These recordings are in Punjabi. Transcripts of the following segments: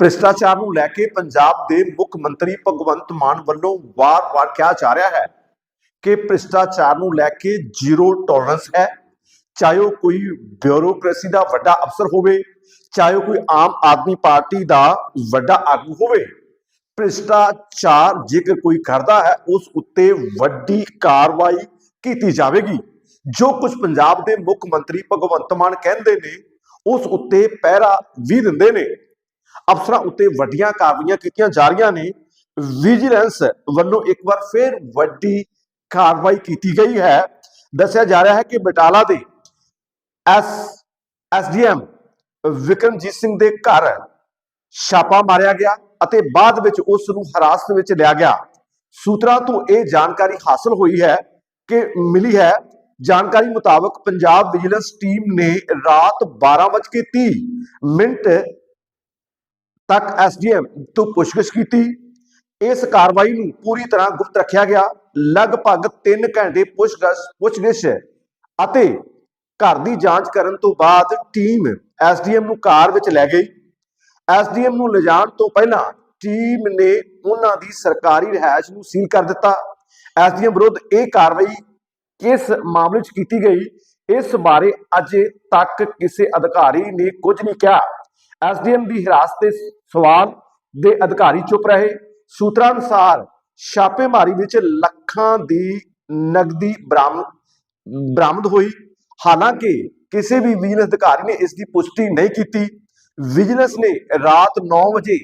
ਭ੍ਰਿਸ਼ਟਾਚਾਰ ਨੂੰ ਲੈ ਕੇ ਪੰਜਾਬ ਦੇ ਮੁੱਖ ਮੰਤਰੀ ਭਗਵੰਤ ਮਾਨ ਵੱਲੋਂ ਵਾਰ-ਵਾਰ ਕਿਹਾ ਜਾ ਰਿਹਾ ਹੈ ਕਿ ਭ੍ਰਿਸ਼ਟਾਚਾਰ ਨੂੰ ਲੈ ਕੇ ਜ਼ੀਰੋ ਟੋਲਰੈਂਸ ਹੈ। ਚਾਹੇ ਉਹ ਕੋਈ ਬਿਊਰੋਕ੍ਰੇਸੀ ਦਾ ਵੱਡਾ ਅਫਸਰ ਹੋਵੇ, ਚਾਹੇ ਕੋਈ ਆਮ ਆਦਮੀ ਪਾਰਟੀ ਦਾ ਵੱਡਾ ਆਗੂ ਹੋਵੇ, ਭ੍ਰਿਸ਼ਟਾਚਾਰ ਜੇਕਰ ਕੋਈ ਕਰਦਾ ਹੈ, ਉਸ ਉੱਤੇ ਵੱਡੀ ਕਾਰਵਾਈ ਕੀਤੀ ਜਾਵੇਗੀ। ਜੋ ਕੁਝ ਪੰਜਾਬ ਦੇ ਮੁੱਖ ਮੰਤਰੀ ਭਗਵੰਤ ਮਾਨ ਕਹਿੰਦੇ ਨੇ, ਉਸ ਉੱਤੇ ਪਹਿਰਾ ਵੀ ਦਿੰਦੇ ਨੇ। ਅਫਸਰਾਂ ਉੱਤੇ ਵੱਡੀਆਂ ਕਾਰਵਾਈਆਂ ਕੀਤੀਆਂ ਜਾ ਰਹੀਆਂ ਨੇ। ਵਿਜੀਲੈਂਸ ਵੱਲੋਂ ਇੱਕ ਵਾਰ ਫਿਰ ਵੱਡੀ ਕਾਰਵਾਈ ਕੀਤੀ ਗਈ ਹੈ। ਦੱਸਿਆ ਜਾ ਰਿਹਾ ਹੈ ਕਿ ਬਟਾਲਾ ਦੇ ਐਸ, ਐਸਡੀਐਮ ਵਿਕਰਮਜੀਤ ਸਿੰਘ ਦੇ ਘਰ ਛਾਪਾ ਮਾਰਿਆ ਗਿਆ ਅਤੇ ਬਾਅਦ ਵਿੱਚ ਉਸ ਨੂੰ ਹਿਰਾਸਤ ਵਿੱਚ ਲਿਆ ਗਿਆ। ਸੂਤਰਾਂ ਤੋਂ ਇਹ ਜਾਣਕਾਰੀ ਹਾਸਲ ਹੋਈ ਹੈ ਕਿ ਮਿਲੀ ਹੈ। ਜਾਣਕਾਰੀ ਮੁਤਾਬਕ ਪੰਜਾਬ ਵਿਜੀਲੈਂਸ ਟੀਮ ਨੇ ਰਾਤ 12:30 ਮਿੰਟ ਤੱਕ ਐਸਡੀਐਮ ਤੋਂ ਪੁੱਛਗਿੱਛ ਕੀਤੀ। ਇਸ ਕਾਰਵਾਈ ਨੂੰ ਪੂਰੀ ਤਰ੍ਹਾਂ ਗੁਪਤ ਰੱਖਿਆ ਗਿਆ। ਲਗਭਗ 3 ਘੰਟੇ ਪੁੱਛਗਿੱਛ ਪੁੱਛਗਿੱਛ ਅਤੇ ਘਰ ਦੀ ਜਾਂਚ ਕਰਨ ਤੋਂ ਬਾਅਦ ਟੀਮ ਐਸਡੀਐਮ ਨੂੰ ਕਾਰ ਵਿੱਚ ਲੈ ਗਈ। ਐਸਡੀਐਮ ਨੂੰ ਲਿਜਾਣ ਤੋਂ ਪਹਿਲਾਂ ਟੀਮ ਨੇ ਉਹਨਾਂ ਦੀ ਸਰਕਾਰੀ ਰਿਹਾਇਸ਼ ਨੂੰ ਸੀਲ ਕਰ ਦਿੱਤਾ। ਐਸਡੀਐਮ ਵਿਰੁੱਧ ਇਹ ਕਾਰਵਾਈ ਕਿਸ ਮਾਮਲੇ 'ਚ ਕੀਤੀ ਗਈ, ਇਸ ਬਾਰੇ ਅਜੇ ਤੱਕ ਕਿਸੇ ਅਧਿਕਾਰੀ ਨੇ ਕੁਝ ਨਹੀਂ ਕਿਹਾ। ਐਸਡੀਐਮ ਦੀ ਹਿਰਾਸਤ ਦੇ ਸਵਾਲ ਦੇ ਅਧਿਕਾਰੀ ਚੁੱਪ ਰਹੇ। ਸੂਤਰਾਂ ਅਨੁਸਾਰ ਛਾਪੇਮਾਰੀ ਵਿੱਚ ਲੱਖਾਂ ਦੀ ਨਗਦੀ ਬਰਾਮਦ ਬਰਾਮਦ ਹੋਈ। ਹਾਲਾਂਕਿ ਕਿਸੇ ਵੀ ਵਿਜੀਲੈਂਸ ਅਧਿਕਾਰੀ ਨੇ ਇਸ ਦੀ ਪੁਸ਼ਟੀ ਨਹੀਂ ਕੀਤੀ। ਵਿਜੀਲੈਂਸ ਨੇ ਰਾਤ 9 ਵਜੇ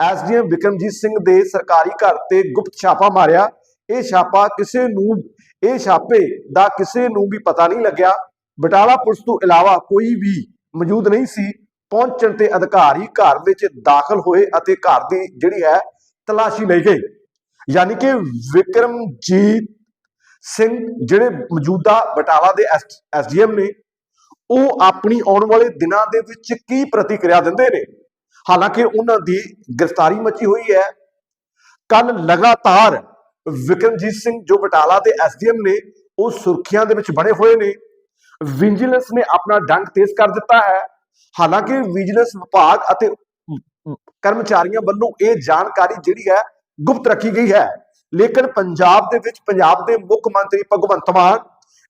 ਐਸਡੀਐਮ ਵਿਕਰਮਜੀਤ ਸਿੰਘ ਦੇ ਸਰਕਾਰੀ ਘਰ ਤੇ ਗੁਪਤ ਛਾਪਾ ਮਾਰਿਆ। ਇਹ ਛਾਪਾ ਕਿਸੇ ਨੂੰ, ਇਹ ਛਾਪੇ ਦਾ ਕਿਸੇ ਨੂੰ ਵੀ ਪਤਾ ਨਹੀਂ ਲੱਗਿਆ। ਬਟਾਲਾ ਪੁਲਿਸ ਤੋਂ ਇਲਾਵਾ ਕੋਈ ਵੀ ਮੌਜੂਦ ਨਹੀਂ ਸੀ। ਪਹੁੰਚਣ ਤੇ ਅਧਿਕਾਰੀ ਘਰ ਵਿੱਚ ਦਾਖਲ ਹੋਏ ਅਤੇ ਘਰ ਦੀ ਜਿਹੜੀ ਹੈ ਤਲਾਸ਼ੀ ਲਈ ਗਈ ਯਾਨੀ ਕਿ ਵਿਕਰਮਜੀਤ ਸਿੰਘ ਜਿਹੜੇ ਮੌਜੂਦਾ ਬਟਾਲਾ ਦੇ ਐਸਡੀਐਮ ਨੇ, ਉਹ ਆਪਣੀ ਆਉਣ ਵਾਲੇ ਦਿਨਾਂ ਦੇ ਵਿੱਚ ਕੀ ਪ੍ਰਤੀਕਿਰਿਆ ਦਿੰਦੇ ਨੇ? ਹਾਲਾਂਕਿ ਉਹਨਾਂ ਦੀ ਗ੍ਰਿਫਤਾਰੀ ਮਚੀ ਹੋਈ ਹੈ। ਕੱਲ ਲਗਾਤਾਰ ਵਿਕਰਮਜੀਤ ਸਿੰਘ ਜੋ ਬਟਾਲਾ ਦੇ ਐਸਡੀਐਮ ਨੇ, ਉਹ ਸੁਰਖੀਆਂ ਦੇ ਵਿੱਚ ਬਣੇ ਹੋਏ ਨੇ। ਵਿਜੀਲੈਂਸ ਨੇ ਆਪਣਾ ਡੰਗ ਤੇਜ਼ ਕਰ ਦਿੱਤਾ ਹੈ। ਹਾਲਾਂਕਿ ਵਿਜੀਲੈਂਸ ਵਿਭਾਗ ਅਤੇ ਕਰਮਚਾਰੀਆਂ ਵੱਲੋਂ ਇਹ ਜਾਣਕਾਰੀ ਜਿਹੜੀ ਹੈ ਗੁਪਤ ਰੱਖੀ ਗਈ ਹੈ। ਲੇਕਿਨ ਪੰਜਾਬ ਦੇ ਵਿੱਚ ਪੰਜਾਬ ਦੇ ਮੁੱਖ ਮੰਤਰੀ ਭਗਵੰਤ ਮਾਨ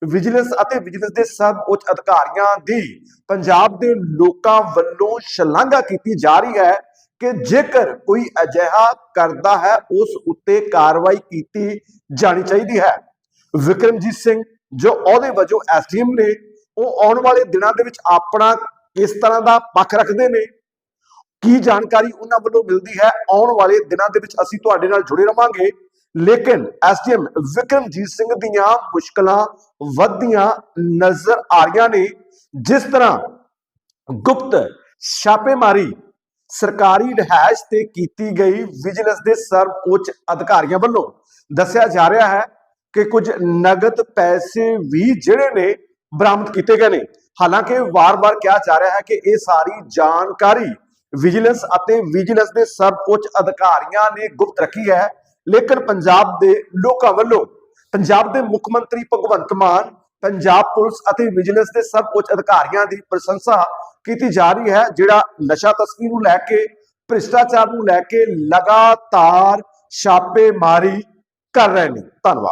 ਵਿਜੀਲੈਂਸ ਅਤੇ ਵਿਜੀਲੈਂਸ ਦੇ ਸਭ ਉੱਚ ਅਧਿਕਾਰੀਆਂ ਦੀ ਪੰਜਾਬ ਦੇ ਲੋਕਾਂ ਵੱਲੋਂ ਸ਼ਲਾਘਾ ਕੀਤੀ ਜਾ ਰਹੀ ਹੈ ਕਿ ਜੇਕਰ ਕੋਈ ਅਜਿਹਾ ਕਰਦਾ ਹੈ ਉਸ ਉੱਤੇ ਕਾਰਵਾਈ ਕੀਤੀ ਜਾਣੀ ਚਾਹੀਦੀ ਹੈ। ਵਿਕਰਮਜੀਤ ਸਿੰਘ ਜੋ ਅਹੁਦੇ ਵਜੋਂ ਐਸਡੀਐਮ ਨੇ ਉਹ ਆਉਣ ਵਾਲੇ ਦਿਨਾਂ ਦੇ ਵਿੱਚ ਆਪਣਾ ਇਸ ਤਰ੍ਹਾਂ ਦਾ ਪੱਖ ਰੱਖਦੇ ਨੇ। ਕੀ ਜਾਣਕਾਰੀ ਉਹਨਾਂ ਵੱਲੋਂ ਮਿਲਦੀ ਹੈ? ਆਉਣ ਵਾਲੇ ਦਿਨਾਂ ਦੇ ਵਿੱਚ ਅਸੀਂ ਤੁਹਾਡੇ ਨਾਲ ਜੁੜੇ ਰਵਾਂਗੇ। ਲੇਕਿਨ ਐਸਡੀਐਮ ਵਿਕਰਮਜੀਤ ਸਿੰਘ ਦੀਆਂ ਮੁਸ਼ਕਲਾਂ ਵੱਧਦੀਆਂ ਨਜ਼ਰ ਆ ਰਹੀਆਂ ਨੇ। ਜਿਸ ਤਰ੍ਹਾਂ ਗੁਪਤ ਛਾਪੇਮਾਰੀ ਸਰਕਾਰੀ ਰਿਹਾਇਸ਼ ਤੇ ਕੀਤੀ ਗਈ ਵਿਜੀਲੈਂਸ ਦੇ ਸਰਵਉੱਚ ਅਧਿਕਾਰੀਆਂ ਵੱਲੋਂ ਦੱਸਿਆ ਜਾ ਰਿਹਾ ਹੈ ਕਿ ਕੁਝ ਨਗਦ ਪੈਸੇ ਵੀ ਜਿਹੜੇ ਨੇ ਬਰਾਮਦ ਕੀਤੇ ਗਏ ਨੇ। ਹਾਲਾਂਕਿ ਵਾਰ-ਵਾਰ ਕਿਹਾ ਜਾ ਰਿਹਾ ਹੈ ਕਿ ਇਹ ਸਾਰੀ ਜਾਣਕਾਰੀ ਵਿਜੀਲੈਂਸ ਅਤੇ ਵਿਜੀਲੈਂਸ ਦੇ ਸਰਵ ਉੱਚ ਅਧਿਕਾਰੀਆਂ ਨੇ ਗੁਪਤ ਰੱਖੀ ਹੈ। ਲੇਕਿਨ ਪੰਜਾਬ ਦੇ ਲੋਕਾਂ ਵੱਲੋਂ ਪੰਜਾਬ ਦੇ ਮੁੱਖ ਮੰਤਰੀ ਭਗਵੰਤ ਮਾਨ, ਪੰਜਾਬ ਪੁਲਿਸ ਅਤੇ ਵਿਜੀਲੈਂਸ ਦੇ ਸਭ ਉੱਚ ਅਧਿਕਾਰੀਆਂ ਦੀ ਪ੍ਰਸ਼ੰਸਾ ਕੀਤੀ ਜਾ ਰਹੀ ਹੈ, ਜਿਹੜਾ ਨਸ਼ਾ ਤਸਕਰੀ ਨੂੰ ਲੈ ਕੇ, ਭ੍ਰਿਸ਼ਟਾਚਾਰ ਨੂੰ ਲੈ ਕੇ ਲਗਾਤਾਰ ਛਾਪੇਮਾਰੀ ਕਰ ਰਹੇ ਨੇ। ਧੰਨਵਾਦ।